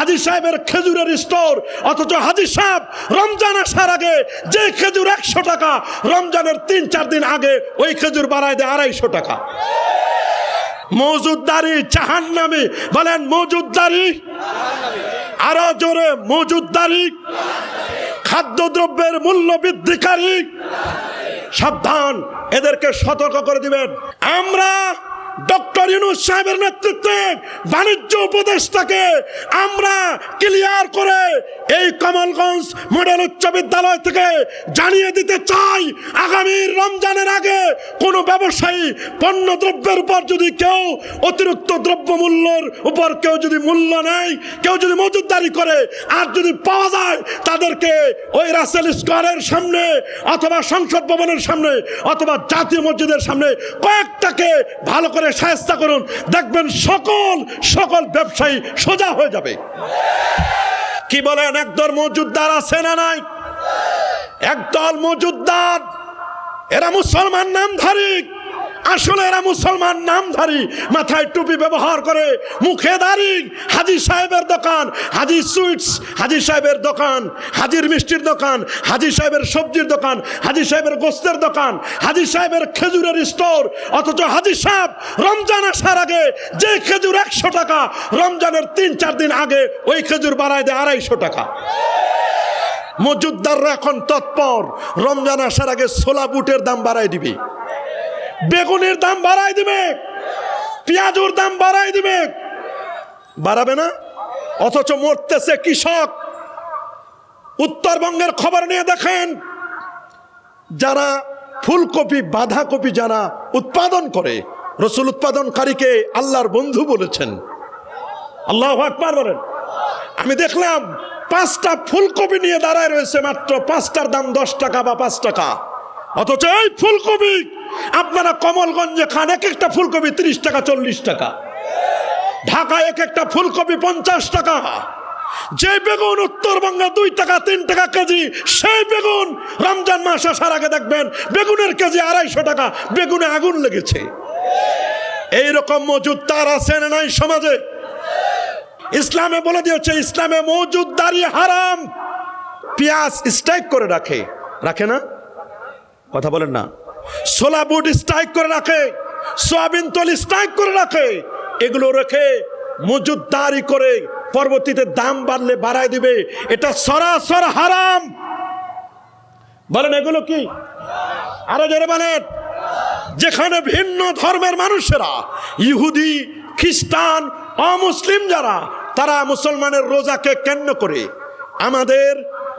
হাজি সাহেবের খেজুরের স্টোর অথচ হাজি সাহেব রমজান আসার আগে যে খেজুর একশো টাকা, রমজানের তিন, চার দিন আগে ওই খেজুর বাড়ায় দেয় আড়াইশো টাকা। মজুদদারি চাহান নামে বলেন মজুদদারি? আরও জোরে, মজুদদারি। খাদ্যদ্রব্যের মূল্য বৃদ্ধিকারী। সাবধান, এদেরকে সতর্ক করে দিবেন। আমরা ডক্টর ইউনুস সাহেবের নেতৃত্বে বাণিজ্য উপদেষ্টাকে আমরা ক্লিয়ার করে এই কমলগঞ্জ মডেল উচ্চ বিদ্যালয় থেকে জানিয়ে দিতে চাই, আগামী রমজানের আগে কোনো ব্যবসায়ী পণ্য দ্রব্যের উপর যদি কেউ অতিরিক্ত দ্রব্য মূল্যর উপর কেউ যদি মূল্য নেয়, কেউ যদি মজুদদারি করে আর যদি পাওয়া যায়, তাদেরকে ওই রাসেল স্কোয়ারের সামনে অথবা সংসদ ভবনের সামনে অথবা জাতীয় মসজিদের সামনে কয়েকটাকে ভালো করে সাহায্য করুন, দেখবেন সকল সকল ব্যবসায়ী সোজা হয়ে যাবে। কি বলেন, একদল মজুদ্দার আছে না নাই? একদল মজুদ্দার, এরা মুসলমান নাম নামধারী। আসলে এরা মুসলমান নামধারী, মাথায় টুপি ব্যবহার করে, মুখে দাড়ি, হাজি সাহেবের দোকান, হাজি সুইটস, হাজি সাহেবের দোকান, হাজির মিষ্টির দোকান, হাজি সাহেবের সবজির দোকান, হাজি সাহেবের গোস্তের দোকান, হাজি সাহেবের খেজুরের স্টোর, অথচ হাজি সাহেব রমজান আসার আগে যে খেজুর একশো টাকা, রমজানের তিন, চার দিন আগে ওই খেজুর বাড়ায় দেয় আড়াইশো টাকা। মজুদ্দাররা এখন তৎপর, রমজান আসার আগে ছোলা বুটের দাম বাড়াই দিবে। বেগুনের দাম বাড়াই দিবে। পেঁয়াজুর দাম বাড়াই দিবে। বাড়াবে না? অথচ মরতেছে কৃষক। উত্তরবঙ্গের খবর নিয়ে দেখেন, যারা ফুলকপি, বাঁধাকপি যারা উৎপাদন করে, রসুল উৎপাদনকারীকে আল্লাহর বন্ধু বলেছেন। আল্লাহ আকবার বলেন। আমি দেখলাম, পাঁচটা ফুলকপি নিয়ে দাঁড়ায় রয়েছে মাত্র, পাঁচটার দাম দশ টাকা বা পাঁচ টাকা। অথচ এই ফুলকপি আপনারা কমলগঞ্জে খান, এক একটা ফুলকপি তিরিশ টাকা, চল্লিশ টাকা। ঢাকায় এক একটা ফুলকপি পঞ্চাশ টাকা। যে বেগুন উত্তরবঙ্গে দুই টাকা, তিন টাকা কেজি, সেই বেগুন রমজান মাস আসার আগে দেখবেন, বেগুনের কেজি আড়াইশো টাকা, বেগুনে আগুন লেগেছে। এইরকম মজুদ তার আছে না নাই সমাজে? ইসলামে বলে দিয়েছে, ইসলামে মজুদ মজুদদারি হারাম। পেঁয়াজ স্ট্রাইক করে রাখে। রাখে না? কথা বলেন না। সোলা বুট স্ট্রাইক করে রাখে, সোয়াবিন তল স্ট্রাইক করে রাখে, এগুলো রেখে মজুদদারি করে পরবর্তীতে দাম বাড়লে বাড়ায় দিবে। এটা সরাসর হারাম। বলেন, এগুলো কি? আরও জোরে বলেন। যেখানে ভিন্ন ধর্মের মানুষেরা, ইহুদি, খ্রিস্টান, অমুসলিম যারা, তারা মুসলমানের রোজাকে কেন্দ্র করে, আমাদের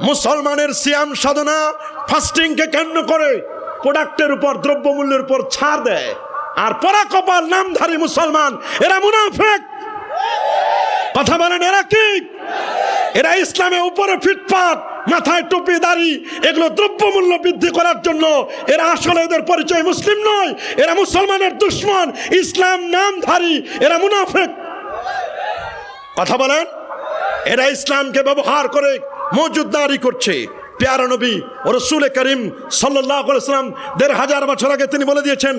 মুসলমানের সিয়াম সাধনা ফাস্টিংকে কেন্দ্র করে প্রোডাক্টের উপর, দ্রব্যমূল্যের উপর ছাড় দেয়। আর পরা কপাল নামধারী মুসলমান, এরা মুনাফেক। কথা বলেন, এরা কি? এরা ইসলামে উপরে ফিটপাট মাথায় টুপি, দাড়ি, এগুলো দ্রব্যমূল্য বৃদ্ধি করার জন্য। এরা আসলে এদের পরিচয় মুসলিম নয়, এরা মুসলমানের দুশ্মন, ইসলাম নামধারী, এরা মুনাফেক। কথা বলেন, এরা ইসলামকে ব্যবহার করে মজুদদারি করছে। পেয়ারা নবী রসুল করিম সাল্লাম দেড় হাজার বছর আগে তিনি বলে দিয়েছেন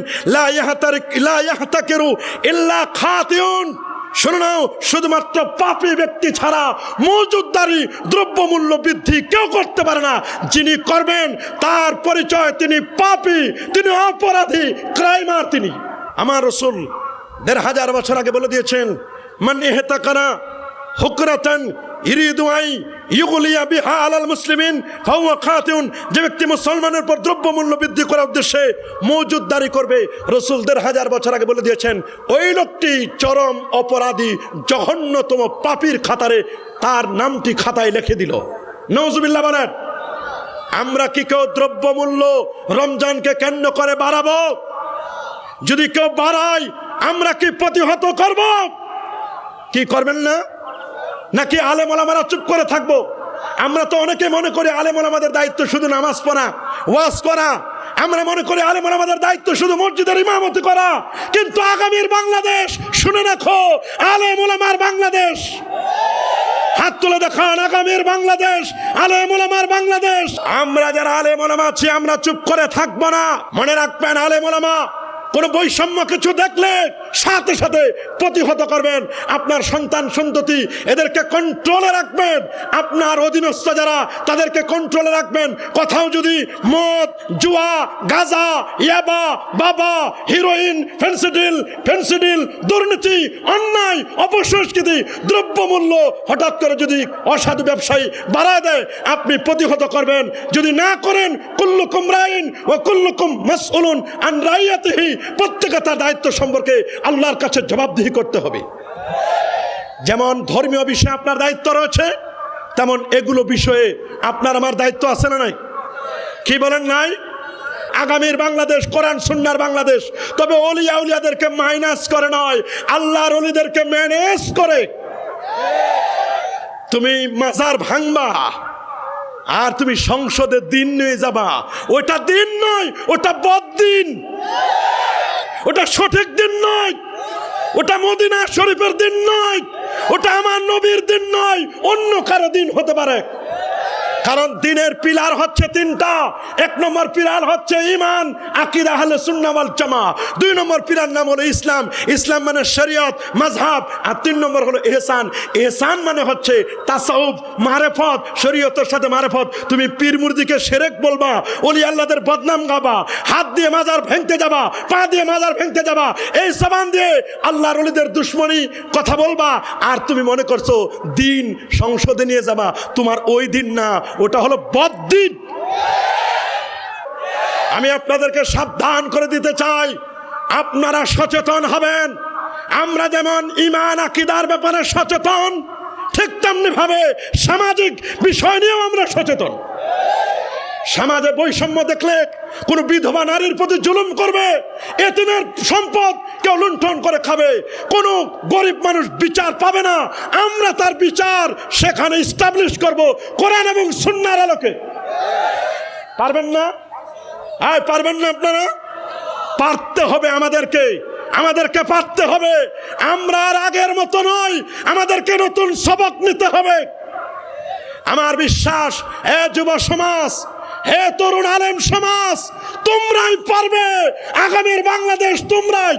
শুনে শুধুমাত্র পাপী ব্যক্তি ছাড়া মজুদদারি দ্রব্যমূল্য বৃদ্ধি কেউ করতে পারে না। যিনি করবেন, তার পরিচয় তিনি পাপি, তিনি অপরাধী, ক্রাইমার তিনি। আমার রসুল দেড় হাজার বছর আগে বলে দিয়েছেন, মান ইহতাকানা হুকরাতান ইউগুলিয়া বিহা আলাল মুসলিমিন যে ব্যক্তি মুসলমানের বৃদ্ধি করার উদ্দেশ্যে মজুদদারি করবে। রসুল দেড় হাজার বছর আগে বলে দিয়েছেন, ওই লোকটি চরম অপরাধী, জঘন্যতম পাপির খাতারে তার নামটি খাতায় লিখে দিল। নওজুবিল্লাহ বলেন, আমরা কি কেউ দ্রব্যমূল্য রমজানকে কেন্দ্র করে বাড়াবো? যদি কেউ বাড়ায়, আমরা কি প্রতিহত করব? কি করবেন না? নাকি আলেম ওলামারা চুপ করে থাকব? আমরা তো অনেকে মনে করি আলেম ওলামাদের দায়িত্ব শুধু নামাজ পড়া, ওয়াজ করা। আমরা মনে করি আলেম ওলামাদের দায়িত্ব শুধু মসজিদের ইমামতি করা। কিন্তু আগামীর বাংলাদেশ, শুনে রাখো আলেম ওলামার বাংলাদেশ। হাত তুলে দেখান, আগামীর বাংলাদেশ আলেম ওলামার বাংলাদেশ। আমরা যারা আলেম ওলামা আছি, আমরা চুপ করে থাকব না। মনে রাখবেন আলেম ওলামা কোন বৈষম্য কিছু দেখলে সাথে সাথে প্রতিহত করবেন। আপনার সন্তান, সন্ততি এদেরকে কন্ট্রোলে রাখবেন। আপনার অধীনস্থ যারা, তাদেরকে কন্ট্রোলে রাখবেন। কোথাও যদি মদ, জুয়া, গাজা, ইয়াবা, বাবা হিরোইন ফেন্সিডিল ফেন্সিডিল দুর্নীতি, অন্যায়, অপসংস্কৃতি, দ্রব্যমূল্য হঠাৎ করে যদি অসাধু ব্যবসায়ী বাড়ায় দেয়, আপনি প্রতিহত করবেন। যদি না করেন, কুল্লুকুম রাইন ও কুল্লুকুম মাসউলুন আন রাইয়াতিহি। প্রত্যেকে তার দায়িত্ব সম্পর্কে আল্লাহর কাছে জবাবদিহি করতে হবে। যেমন ধর্মীয় বিষয়ে আপনার দায়িত্ব রয়েছে, তেমন এগুলো বিষয়ে আপনার আমার দায়িত্ব আছে না নাই? কি বলেন নাই? আগামীর বাংলাদেশ, কোরআন, সুন্নার বাংলাদেশ, তবে অলিয়া উলিয়াদেরকে মাইনাস করে নয়, আল্লাহর অলিদেরকে ম্যানেজ করে। তুমি মাজার ভাঙবা, আর তুমি সংসদে দিন নিয়ে যাবা। ওটা দিন নয় ওটা বদিন ওটা সঠিক দিন নয়। ওটা মদিনা শরীফের দিন নয়। ওটা আমার নবীর দিন নয়। অন্য কারও দিন হতে পারে। কারণ দিনের পিলার হচ্ছে তিনটা। এক নম্বর পিলার হচ্ছে ইমান আকিদ আহলে সুন্নাওয়াল জামা দুই নম্বর পিলার নাম হলো ইসলাম। ইসলাম মানে শরীয়ত, মাযহাব। আর তিন নম্বর হলো এহসান। এহসান মানে হচ্ছে তাসাউফ, মারেফত, শরীয়তের সাথে মারেফত। তুমি পীর মুর্দিকে সেরেক বলবা অলি আল্লাহদের বদনাম গাবা, হাত দিয়ে মাজার ভেঙতে যাবা, পা দিয়ে মাজার ভেঙতে যাবা, এই সাবান দিয়ে আল্লাহর অলিদের দুশ্মনী কথা বলবা। আর তুমি মনে করছ, দিন সংসদে নিয়ে যাবা। তোমার ওই দিন না ওটা হলো বদিন আমি আপনাদেরকে সাবধান করে দিতে চাই। আপনারা সচেতন হবেন। আমরা যেমন ইমান আকিদার ব্যাপারে সচেতন, ঠিক তেমনি ভাবে সামাজিক বিষয় নিয়েও আমরা সচেতন। সমাজে বৈষম্য দেখলে কোন বিধবা নারীর প্রতি জুলুম করবে, এতিমের সম্পদ কেউ লুণ্ঠন করে খাবে, কোন গরিব মানুষ বিচার পাবে না। আমরা তার বিচার সেখানে স্টাবলিশ করব কোরআন এবং সুন্নার আলোকে। পারবেন না? আয়, পারবেন না আপনারা? পারতে হবে আমাদেরকে আমাদেরকে পারতে হবে। আমরা আর আগের মতো নয় আমাদেরকে নতুন সবক নিতে হবে। আমার বিশ্বাস হে যুব সমাজ হে তরুণ আলেম সমাজ তোমরাই পারবে। আগামীর বাংলাদেশ তোমরাই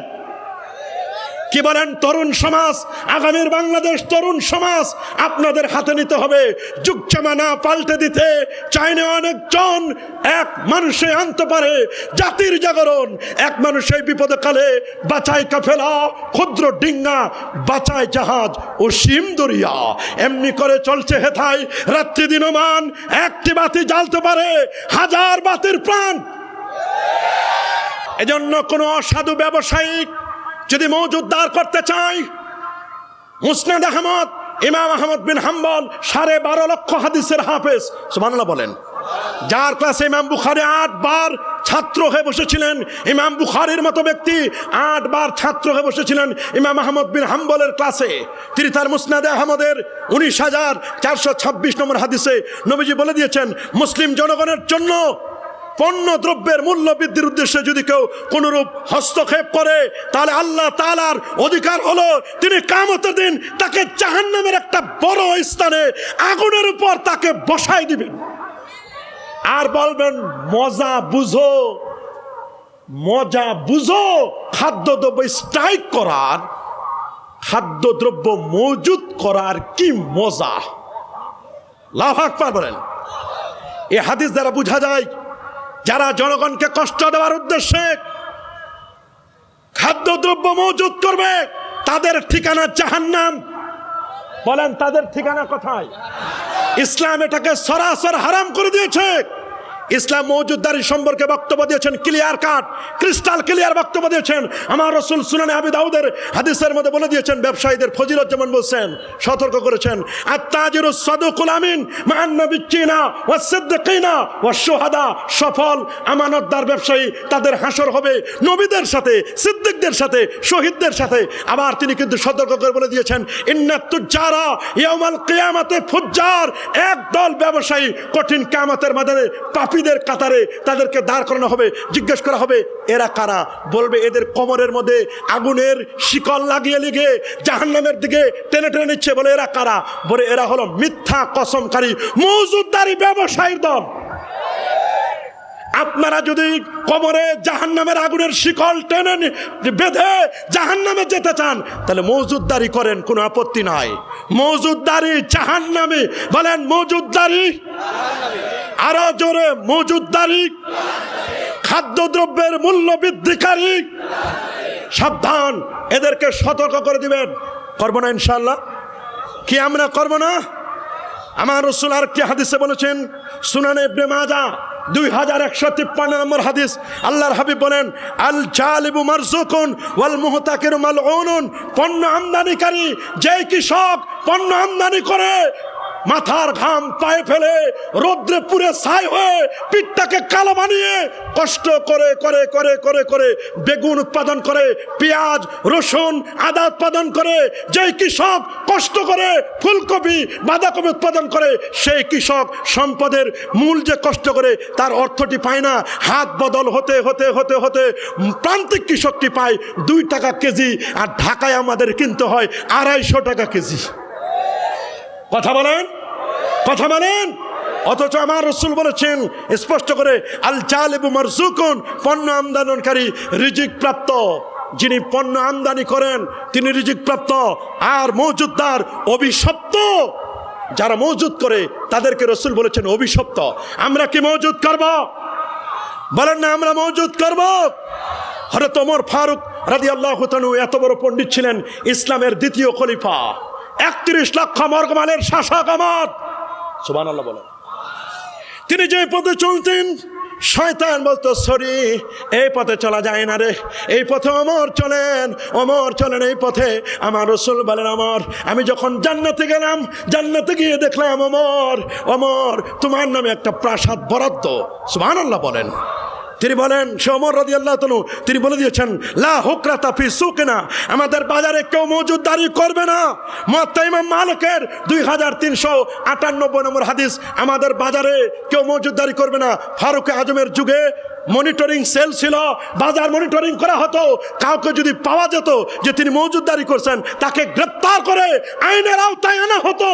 কি বলেন? তরুণ সমাজ, আগামীর বাংলাদেশ তরুণ সমাজ আপনাদের হাতে নিতে হবে। যুগ জামানা পাল্টে দিতে চাইনে অনেকজন। এক মানুষে আনতে পারে জাতির জাগরণ। এক মানুষ বিপদে কালে বাঁচায় কাফেলা, ক্ষুদ্র ডিঙ্গা, বাঁচায় জাহাজ ও সিম দরিয়া। এমনি করে চলছে হেথায় রাত্রি দিনমান। একটি বাতি জ্বালতে পারে হাজার বাতির প্রাণ। এজন্য কোনো অসাধু ব্যবসায়িক যদি মজুদ দাঁড় করতে চাই, মুসনাদ আহমদ, ইমাম আহমদ বিন হাম্বল, সাড়ে বারো লক্ষ হাদিসের হাফেজ। সুমানুল্লাহ বলেন। যার ক্লাসে ইমাম বুখারি আটবার ছাত্র হয়ে বসেছিলেন, ইমাম বুখারির মতো ব্যক্তি আটবার ছাত্র হয়ে বসেছিলেন ইমাম আহমদ বিন হাম্বলের ক্লাসে। তিনি তার মুসনাদে আহমদের উনিশ হাজার চারশো ছাব্বিশ নম্বর হাদিসে নবীজি বলে দিয়েছেন, মুসলিম জনগণের জন্য পণ্য দ্রব্যের মূল্য বৃদ্ধির উদ্দেশ্যে যদি কেউ কোনরূপ হস্তক্ষেপ করে, তাহলে আল্লাহ তালার অধিকার হলো তিনি কামতের দিন তাকে জাহান্নামের একটা বড় স্থানে আগুনের উপর তাকে বসাই দিবেন। আর বলবেন, মজা বুঝো মজা বুঝো, খাদ্যদ্রব্য স্ট্রাইক করার, খাদ্যদ্রব্য মজুদ করার কি মজা? লাভ আকবার বলেন। এ হাদিস দ্বারা বোঝা যায় যারা জনগণকে কষ্ট দেওয়ার উদ্দেশ্যে খাদ্যদ্রব্য মজুদ করবে, তাদের ঠিকানা জাহান্নাম। বলেন, তাদের ঠিকানা কোথায়? ইসলাম এটাকে সরাসর হারাম করে দিয়েছে। ইসলাম মৌজুদ্দারি সম্পর্কে বক্তব্য দিয়েছেন ক্লিয়ার কাট ক্রিস্টাল ক্লিয়ার বক্তব্য দিয়েছেন। আমার রসুল সুনানে আবি দাউদের হাদিসের মধ্যে বলে দিয়েছেন, ব্যবসায়ীদের ফজিলত যেমন বলছেন, সতর্ক করেছেন। আত্মাজির সদুকুল আমিন মান্নবিচ্চিনা ও সিদ্দিকিনা ও সোহাদা সফল আমানতদার ব্যবসায়ী, তাদের হাসর হবে নবীদের সাথে, সিদ্দিকদের সাথে, শহীদদের সাথে। আবার তিনি কিন্তু সতর্ক করে বলে দিয়েছেন ইন্নাতুজ্জারা ইয়াউমাল কিয়ামাতে ফুজ্জার একদল ব্যবসায়ী কঠিন কিয়ামতের মাধ্যমে পাপীদের কাতারে তাদেরকে দাঁড় করানো হবে, জিজ্ঞেস করা হবে, এরা কারা? বলবে, এদের কোমরের মধ্যে আগুনের শিকল লাগিয়ে লিগে জাহান্নামের দিকে টেনে টেনে নিচ্ছে, বলে এরা কারা? বলে, এরা হলো মিথ্যা, কসমকারী, মজুদারি ব্যবসায়ীর দল। আপনারা যদি কবরে জাহান্নামের আগুনের শিকল টেনে বেঁধে জাহান্নামে যেতে চান, তাহলে মৌজুদদারি করেন, কোনো আপত্তি নাই। মৌজুদদারি জাহান্নামে। বলেন, মৌজুদদারি? আরও জোরে, মৌজুদদারি? খাদ্যদ্রব্যের মূল্য বৃদ্ধিকারী? সাবধান, এদেরকে সতর্ক করে দিবেন। করব না ইনশাল্লাহ কি আমরা করব না? আমার রসুল আর কি হাদিসে বলেছেন? সুনানে ইবনে মাজা দুই হাজার একশো তিপ্পান্ন নম্বর হাদিস। আল্লাহর হাবিব বলেন আল চালিবু মারজুকুন ওয়াল মুহতাকির মাল অনুন পণ্য আমদানিকারী যেই কৃষক পণ্য আমদানি করে মাথার ঘাম পায়ে ফেলে রোদ্রে পুরে ছাই হয়ে পিঠটাকে কালো বানিয়ে কষ্ট করে করে করে করে করে বেগুন উৎপাদন করে, পেঁয়াজ, রসুন, আদা উৎপাদন করে, যেই কৃষক কষ্ট করে ফুলকপি, বাঁধাকপি উৎপাদন করে, সেই কৃষক সম্পদের মূল যে কষ্ট করে তার অর্থটি পায় না। হাত বদল হতে হতে হতে হতে প্রান্তিক কৃষকটি পায় দুই টাকা কেজি, আর ঢাকায় আমাদের কিনতে হয় আড়াইশো টাকা কেজি। কথা বলেন? কথা বলেন? অথচ আমার রসুল বলেছেন, স্পষ্ট করে, আল চাল এবং মারজুকুন পণ্য আমদানকারী রিজিক প্রাপ্ত। যিনি পণ্য আমদানি করেন, তিনি রিজিক প্রাপ্ত। আর মৌজুদ্দার অভিশপ্ত। যারা মজুদ করে, তাদেরকে রসুল বলেছেন অভিশপ্ত। আমরা কি মজুদ করব? বলেন না, আমরা মজুদ করব। হরে ওমর ফারুক রাজি আল্লাহ এত বড় পণ্ডিত ছিলেন, ইসলামের দ্বিতীয় খলিফা। একত্রিশ লক্ষ মর্গমালের শাসক আমার সুবান আল্লাহ বলেন। তিনি যে পথে চলতেন, শয়তান বলতো, সরি, এই পথে চলা যায় না রে। এই পথে অমর চলেন অমর চলেন এই পথে। আমার রসুল বলেন, অমর, আমি যখন জান্নাতে গেলাম, জান্নাতে গিয়ে দেখলাম অমর অমর, তোমার নামে একটা প্রাসাদ বরাদ্দ। আল্লাহ বলেন। তিনি বলেন, সে অমর রাজি আল্লাহ তনু তিনি বলে দিয়েছেন, লা হুকরা তাফি সুকেনা, আমাদের বাজারে কেউ মজুদদারি করবে না। মোয়াত্তা ইমাম মালিকের দুই হাজার তিনশো আটানব্বই নম্বর হাদিস, আমাদের বাজারে কেউ মজুদদারি করবে না। ফারুক আজমের যুগে মনিটরিং সেল ছিল, বাজার মনিটরিং করা হতো, কাউকে যদি পাওয়া যেত যে তিনি মজুদদারি করছেন, তাকে গ্রেপ্তার করে আইনের আওতায় আনা হতো।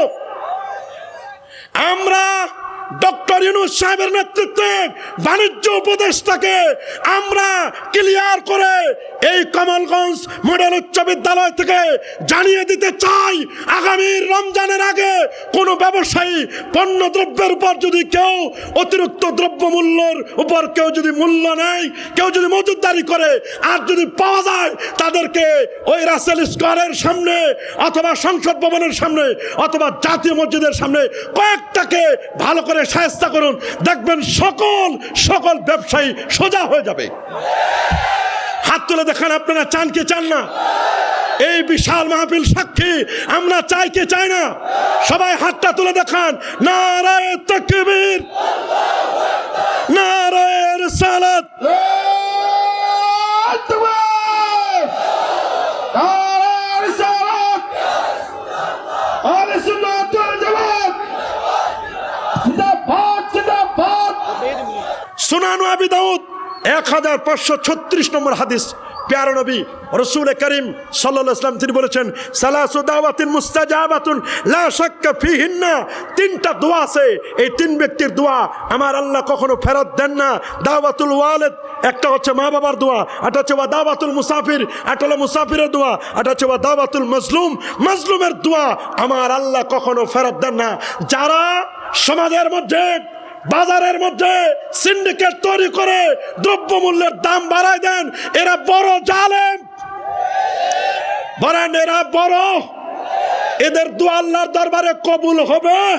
আমরা ডক্টর ইউনুস সাহেবের নেতৃত্বে বাণিজ্য উপদেশটাকে আমরা ক্লিয়ার করে এই কমলগঞ্জ মডেল উচ্চ বিদ্যালয় থেকে জানিয়ে দিতে চাই, আগামী রমজানের আগে কোনো ব্যবসায়ী পণ্য দ্রব্যের উপর যদি কেউ অতিরিক্ত দ্রব্য মূল্যর উপর কেউ যদি মূল্য নেয়, কেউ যদি মজুদদারি করে আর যদি পাওয়া যায়, তাদেরকে ওই রাসেল স্কোয়ারের সামনে অথবা সংসদ ভবনের সামনে অথবা জাতীয় মসজিদের সামনে কয়েকটাকে ভালো করে সাহায্য করুন। দেখবেন সকল সকল ব্যবসায়ী সোজা হয়ে যাবে। হাত তুলে দেখান, আপনারা চান কে চান না? এই বিশাল মাহফিল সাক্ষী, আমরা চাই কে চাই না? সবাই হাতটা তুলে দেখান, নারায় তকবীর, নারায়ের সালাত সুনানু আবি দাউদ এক হাজার পাঁচশো ছত্রিশ নম্বর হাদিস। প্যার নবী রসুল করিম সাল্লাহ ইসলাম তিনি বলেছেন, সালাসু দাওয়াতিন মুস্তাজাবাতুন, লা শাক্কা ফিহিন্না। তিনটা দোয়া আছে। এই তিন ব্যক্তির দোয়া আমার আল্লাহ কখনো ফেরত দেন না। দাওয়াতুল ওয়ালেদ, একটা হচ্ছে মা বাবার দোয়া একটা হচ্ছে ওয়া দাওয়াতুল মুসাফির একটা হলো মুসাফিরের দোয়া একটা হচ্ছে ওয়া দাওয়াতুল মজলুম। মজলুমের দোয়া আমার আল্লাহ কখনো ফেরত দেন না। যারা সমাজের মধ্যে বাজারের মধ্যে সিন্ডিকেট তৈরি করে দ্রব্যমূল্যের দাম বাড়ায় দেন। এরা বড় জালেম। বলেন, এরা বড়। এদের দু আল্লাহর দরবারে কবুল হবে?